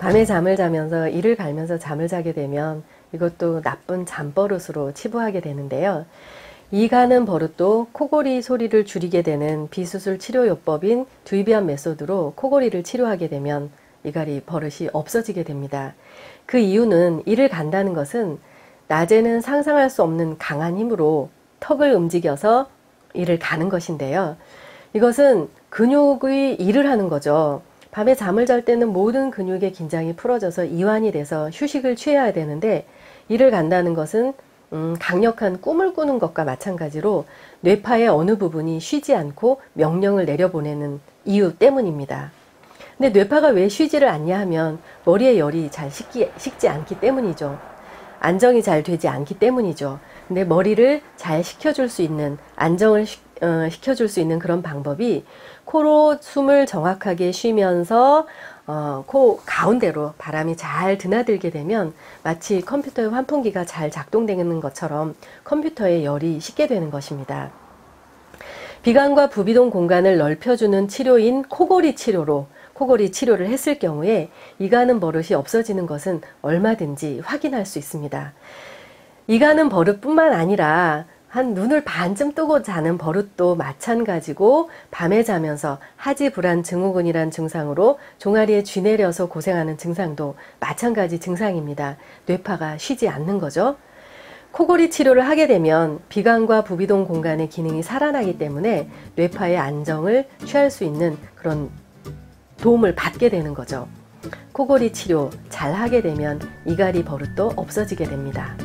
밤에 잠을 자면서 이를 갈면서 잠을 자게 되면 이것도 나쁜 잠버릇으로 치부하게 되는데요. 이 가는 버릇도 코골이 소리를 줄이게 되는 비수술 치료요법인 듀비안 메소드로 코골이를 치료하게 되면 이갈이 버릇이 없어지게 됩니다. 그 이유는 이를 간다는 것은 낮에는 상상할 수 없는 강한 힘으로 턱을 움직여서 이를 가는 것인데요. 이것은 근육의 일을 하는 거죠. 밤에 잠을 잘 때는 모든 근육의 긴장이 풀어져서 이완이 돼서 휴식을 취해야 되는데 이를 간다는 것은 음, 강력한 꿈을 꾸는 것과 마찬가지로 뇌파의 어느 부분이 쉬지 않고 명령을 내려보내는 이유 때문입니다. 근데 뇌파가 왜 쉬지를 않냐 하면 머리에 열이 잘 식기, 식지 않기 때문이죠. 안정이 잘 되지 않기 때문이죠. 근데 머리를 잘 식혀줄 수 있는 안정을 시, 어, 식혀줄 수 있는 그런 방법이 코로 숨을 정확하게 쉬면서 어, 코 가운데로 바람이 잘 드나들게 되면 마치 컴퓨터의 환풍기가 잘 작동되는 것처럼 컴퓨터의 열이 식게 되는 것입니다. 비강과 부비동 공간을 넓혀주는 치료인 코골이 치료로 코골이 치료를 했을 경우에 이가는 버릇이 없어지는 것은 얼마든지 확인할 수 있습니다. 이가는 버릇뿐만 아니라 한 눈을 반쯤 뜨고 자는 버릇도 마찬가지고 밤에 자면서 하지 불안 증후군이란 증상으로 종아리에 쥐 내려서 고생하는 증상도 마찬가지 증상입니다. 뇌파가 쉬지 않는 거죠. 코골이 치료를 하게 되면 비강과 부비동 공간의 기능이 살아나기 때문에 뇌파의 안정을 취할 수 있는 그런 도움을 받게 되는 거죠. 코골이 치료 잘 하게 되면 이갈이 버릇도 없어지게 됩니다.